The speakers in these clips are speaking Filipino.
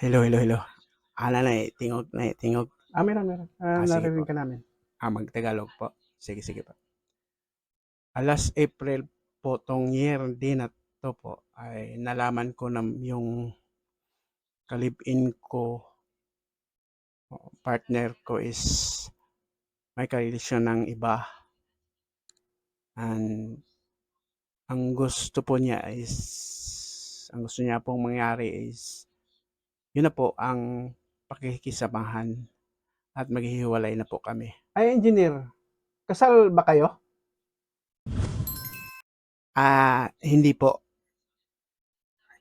Hello, hello, hello. Ana na eh, tingog na eh, tingog. Ah, meron, meron. Ah, Ah, narinig po. ka namin. Ah, magtagalog po. Sige, sige po. Alas April po tong year din na to po ay nalaman ko na yung kalibin ko partner ko is may karelasyon ng iba. And ang gusto po niya is ang gusto niya pong mangyari is yun na po ang pakikisamahan at maghihiwalay na po kami. Ay, engineer. Kasal ba kayo? Ah, hindi po.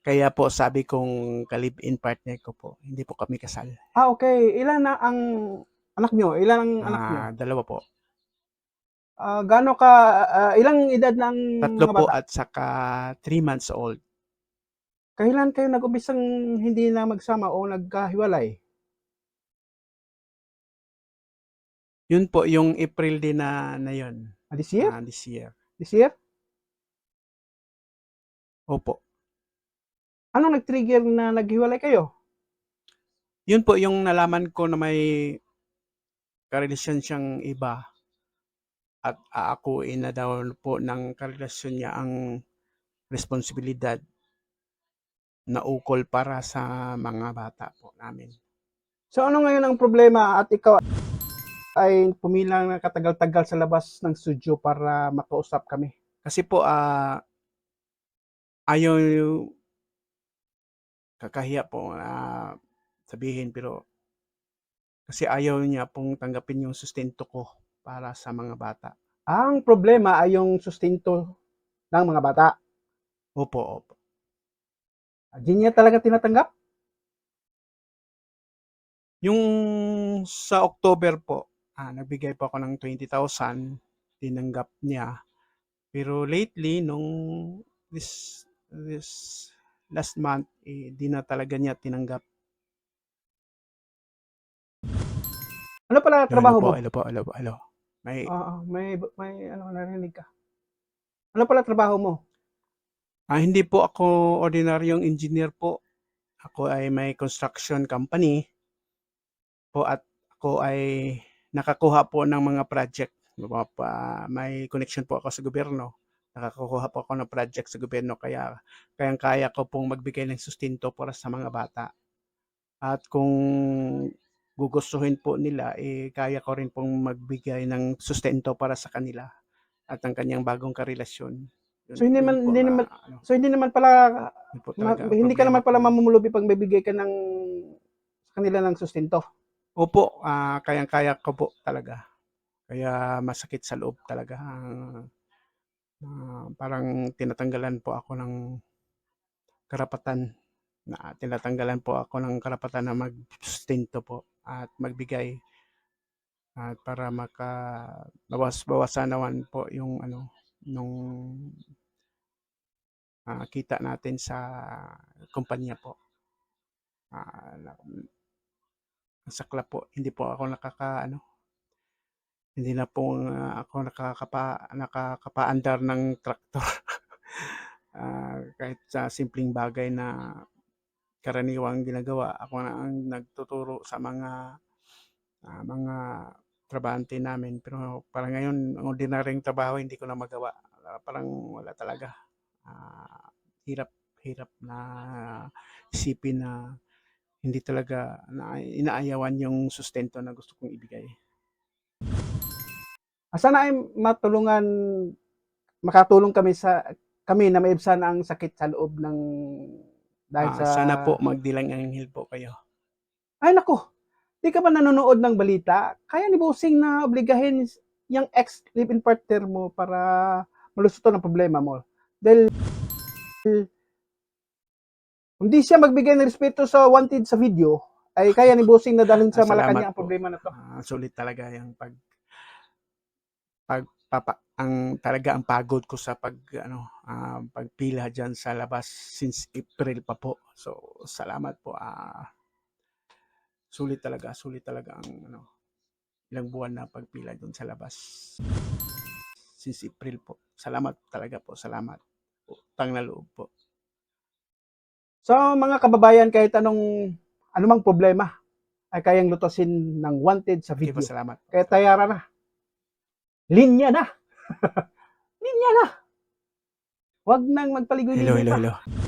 Kaya po sabi kong kalib-in partner ko po, hindi po kami kasal. Ah, okay. Ilan na ang anak nyo? Ilan ang anak nyo? Ah, dalawa po. Ah, gaano ka, ah, ilang edad ng Tatlo mga po bata? at saka 3 months old. Kailan kayo nag-umpisang hindi na magsama o nagkahiwalay? Yun po yung April din na, na yun. Ah, this year? ah, this year. This year? Opo. Anong nag-trigger na naghiwalay kayo? Yun po yung nalaman ko na may karelasyon siyang iba. At aakuin na daw po ng karelasyon niya ang responsibilidad na ukol para sa mga bata po namin. So ano ngayon ang problema at ikaw ay pumilang na katagal-tagal sa labas ng studio para makausap kami? Kasi po, ah ayaw kakahiya po na sabihin pero kasi ayaw niya pong tanggapin yung sustento ko para sa mga bata. Ang problema ay yung sustento ng mga bata. Opo, opo. Di niya talaga tinatanggap? Yung sa October po, ah, nagbigay po ako ng 20,000, tinanggap niya. Pero lately, nung this, this last month, eh, di na talaga niya tinanggap. Ano pala trabaho hello mo? po, hello po, hello po, hello. May, Oo, may may ano narinig ka. Ano pala trabaho mo? Ah, hindi po ako ordinaryong engineer po. Ako ay may construction company po at ako ay nakakuha po ng mga project. May connection po ako sa gobyerno. Nakakakuha po ako ng project sa gobyerno kaya kayang kaya ko pong magbigay ng sustento para sa mga bata. At kung gugustuhin po nila, eh, kaya ko rin pong magbigay ng sustento para sa kanila at ang kanyang bagong karelasyon. Yun- So, hindi man- hindi naman- So hindi naman pala ma- talaga ang hindi ka naman pala mamumulubi pag bibigay ka ng sa kanila ng sustento. Opo, ah, kayang-kaya ko po talaga. Kaya masakit sa loob talaga. Ah, ah, parang tinatanggalan po ako ng karapatan na tinatanggalan po ako ng karapatan na magsustento po at magbigay at para maka bawas bawasan naman po yung ano nung ah, kita natin sa kumpanya po. Ang sakla po, hindi po ako nakaka ano, hindi na po ah, ako nakakapa nakakapaandar ng traktor. Ah, kahit sa simpleng bagay na karaniwang ginagawa, ako na ang nagtuturo sa mga ah, mga trabahante namin. Pero parang ngayon, ang ordinaryong trabaho hindi ko na magawa. Parang wala talaga. Ah, hirap, hirap na isipin na hindi talaga na inaayawan yung sustento na gusto kong ibigay. Sana ay matulungan makatulong kami sa kami na maibsan ang sakit sa loob ng dahil Ah, sa sana po magdilang anghel po kayo. Ay nako. Di ka ba nanonood ng balita? Kaya ni Bossing na obligahin yung ex live-in partner mo para malusutan ang problema mo. Dahil hindi siya magbigay ng respeto sa wanted sa video, ay kaya ni Bossing na dalhin sa Ah, Malacanang ang problema na to. Ah, sulit talaga yung pag pag papa, ang talaga ang pagod ko sa pag ano ah, pagpila diyan sa labas since April pa po. So salamat po. Ah, sulit talaga, sulit talaga ang ano ilang buwan na pagpila doon sa labas. Since April po. Salamat talaga po, salamat. Utang na loob po. So mga kababayan kahit anong anumang problema ay kayang lutusin ng wanted sa Okay video. po, salamat. Kaya tayara na. Linya na. Linya na. Huwag nang magpaligoy Hello, hello, hello.